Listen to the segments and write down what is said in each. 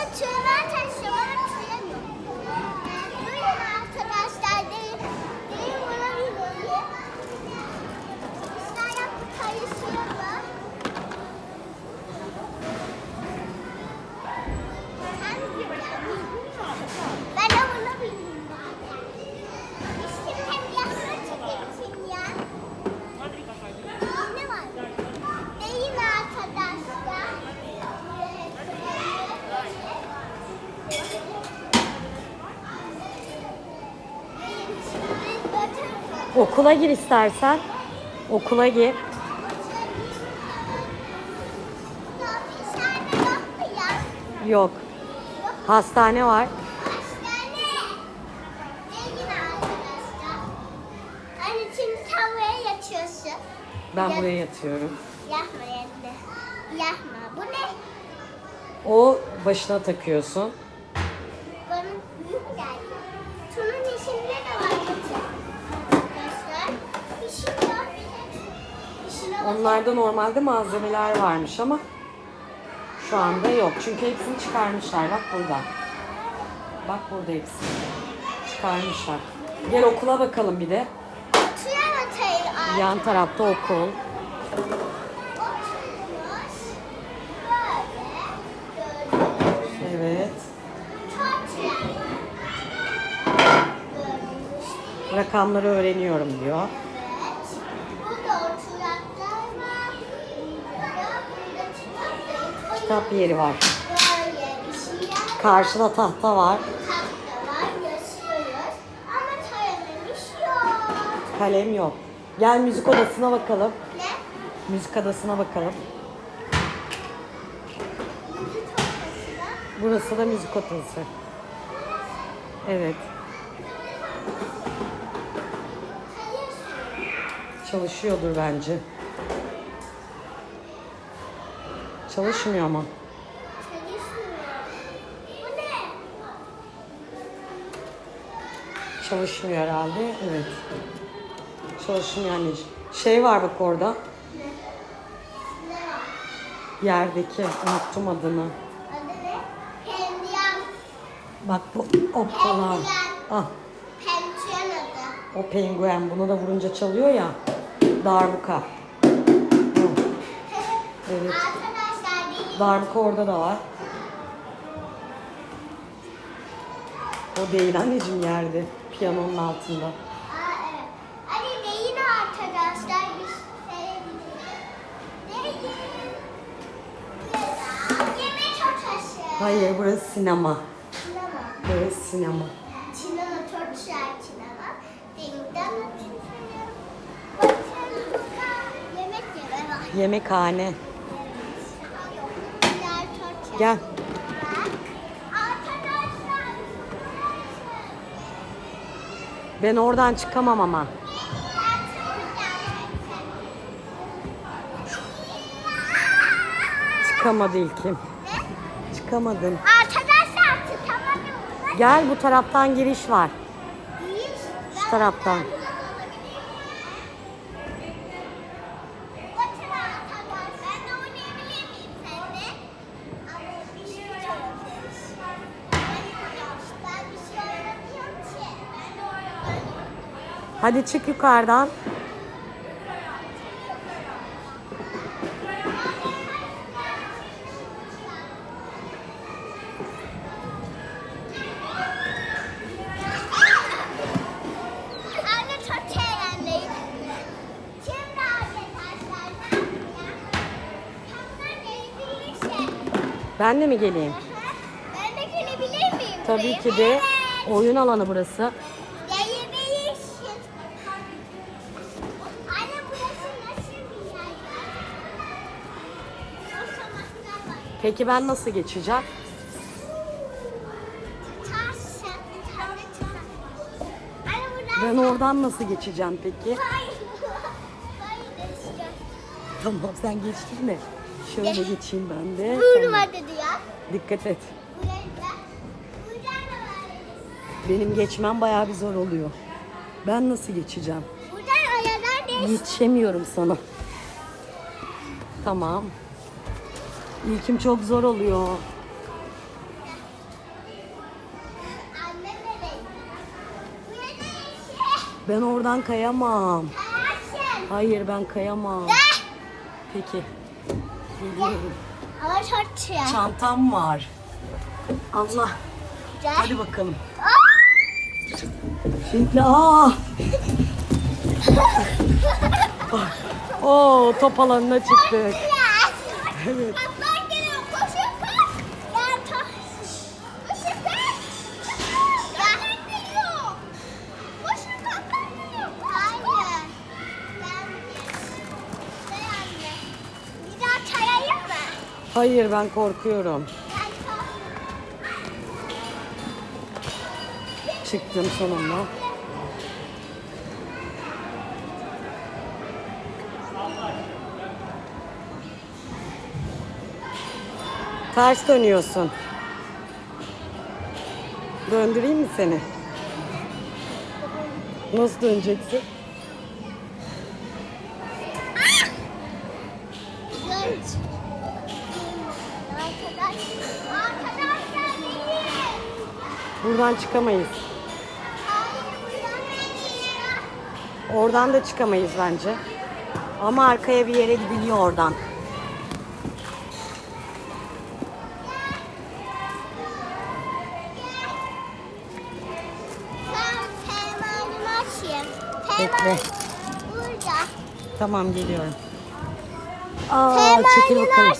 Bana tüyler taşıyor. Bana tüyler yok. Buyurun arkadaşlar. Değil, değil buna bir bakayım. İşler yapıp karışıyor mu? Sen bilmiyorum. Ben de bunu bilmiyorum. İşte hem yakına çekilsin ya. Ne var? Değil arkadaşlar. Okula gir istersen. Okula gir. Yok. Hastane var. Ben Ya- buraya yatıyorum. Yapma yerine. Yapma. Bu ne? O başına takıyorsun. Bana büyük geldi. Şunun içinde de var geçen. Arkadaşlar. Bir şey yok. Onlarda normalde malzemeler varmış ama şu anda yok. Çünkü hepsini çıkarmışlar. Bak burada. Bak burada hepsi. Çıkarmışlar. Gel okula bakalım bir de. Yan tarafta okul. Evet. Rakamları öğreniyorum diyor. Evet. Burada oturaklar var. Burada, burada kitapları Kitap yeri var. Karşıda tahta var. Kalem yok. Gel müzik odasına bakalım. Ne? Müzik odasına bakalım. Burası da müzik odası. Evet. Çalışıyordur bence. Çalışmıyor mu? Çalışmıyor. Herhalde. Evet. Çalışmıyor anneciğim. Şey var bak orada. Yerdeki. Unuttum adını. Adı ne? Pendiyan. Bak bu oppalar. Ah Pensiyon adı. o penguen. Bunu da vurunca çalıyor ya. Darbuka. Evet. Darbuka orada da var. O değil anneciğim yerde. Piyanonun altında. Aa evet. Hani arkadaşlar. Yemek. Hayır burası sinema. Sinema. Burası sinema. Sinema güzel sinema. Dingden yemek yeri var. Yemekhane. Gel. Ben oradan çıkamam ama. Çıkamadı ilkim. Çıkamadın. Arkadaşlar tutamadım. Gel bu taraftan giriş var. Şu taraftan. Otur arkadaşlar. Ben de oynayabilir miyim seninle? Ama bir şey oynayabiliriz. Ben oynuyorum. Ben bir şey oynamıyorum ki. Ben de oynuyorum. Hadi çık yukarıdan. Ben de mi geleyim? Ben de gelebilir miyim? Tabii ki de oyun alanı burası. Gelebilirsin. Anne burası nasıl bir yer? Basamaklar var. Peki ben nasıl geçeceğim? Ben oradan nasıl geçeceğim peki? Tamam sen geçtin mi? Şöyle geçeyim ben de. Vurma Tamam. dedi ya. Dikkat et. Benim geçmem bayağı bir zor oluyor. Ben nasıl geçeceğim? Buradan ayarlar değişti. Yetişemiyorum sana. Tamam. İlkim çok zor oluyor. Ben oradan kayamam. Hayır ben kayamam. Peki. Geliyorum. Ama. Çantam var. Allah. Hadi bakalım. Şimdi aa. Ah! Ah! Oo top alanına çıktık. evet. Hayır ben korkuyorum. Çıktım sonunda. Ters dönüyorsun. Döndüreyim mi seni? Nasıl döneceksin? Buradan çıkamayız. Oradan da çıkamayız bence. Ama arkaya bir yere gidiliyor oradan. Bekle. Tamam geliyorum. Aa, çekil bakalım.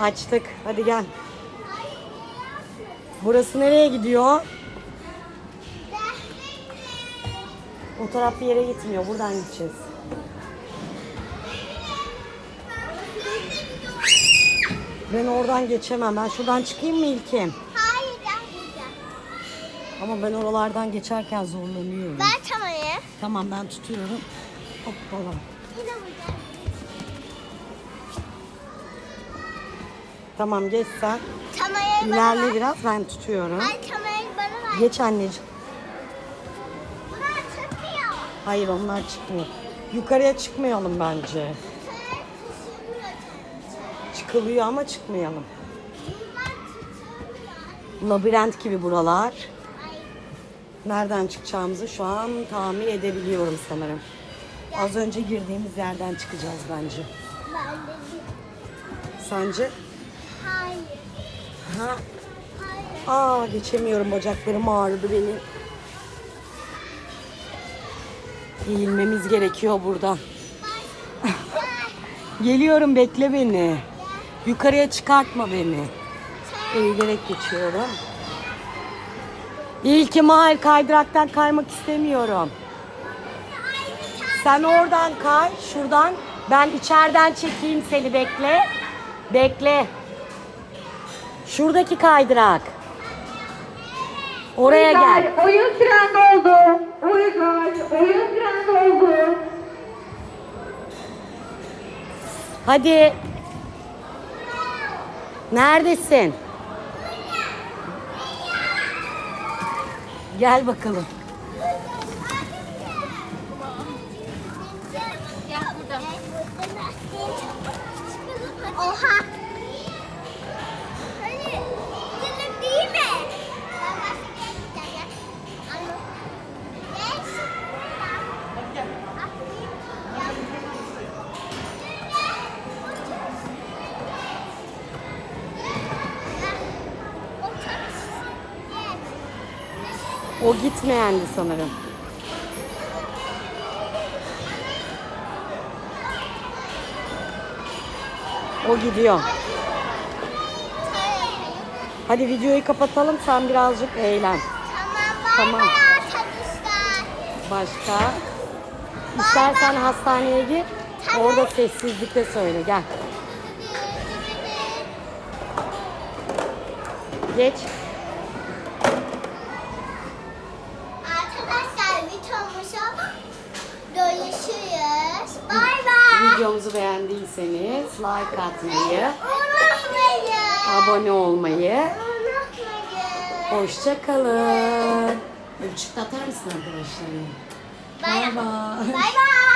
Açtık. Hadi gel. Burası nereye gidiyor? O taraf bir yere gitmiyor. Buradan gideceğiz. Ben oradan geçemem. Ben şuradan çıkayım mı İlkim? Hayır ben burada. Ama ben oralardan geçerken zorlanıyorum. Ben tamayı. Tamam ben tutuyorum. Hoppala. Yine burada. Tamam geç sen. Tamayı bana İlerle ver. biraz ben tutuyorum. Hayır tamayı bana ver. Geç anneciğim. Bunlar çıkmıyor. Hayır onlar çıkmıyor. Yukarıya çıkmayalım bence. Sen taşınmıyor. Çıkılıyor ama çıkmayalım. Bunlar tutamıyor. Labirent gibi buralar. Ay. Nereden çıkacağımızı şu an tahmin edebiliyorum sanırım. Az önce girdiğimiz yerden çıkacağız bence. Ben de Sence? Hayır. Ha? Hayır. Aa geçemiyorum bacaklarım ağrıdı benim. Eğilmemiz gerekiyor buradan. Geliyorum bekle beni. Yukarıya çıkartma beni. Eğilerek geçiyorum. İlkim hayır kaydıraktan kaymak istemiyorum. Sen oradan kay, şuradan. Ben içeriden çekeyim seni bekle. Bekle. Şuradaki kaydırak. Oraya gel. Oyun süren doldu. Uygar, oyun süren doldu. Hadi. Neredesin? Gel bakalım. Gel buradan. Oha. O gitmeyendi sanırım. O gidiyor. Hadi videoyu kapatalım sen birazcık eğlen. Tamam. Tamam. Başka? İstersen hastaneye gir. Orada sessizlikle söyle gel. Geç. Arkadaşlar videomuza görüşürüz. Bay bay. Videomuzu beğendiyseniz like atmayı, abone olmayı, hoşça kalın. Öpücük atar mısın arkadaşlarına? Bay Bay bay. bay.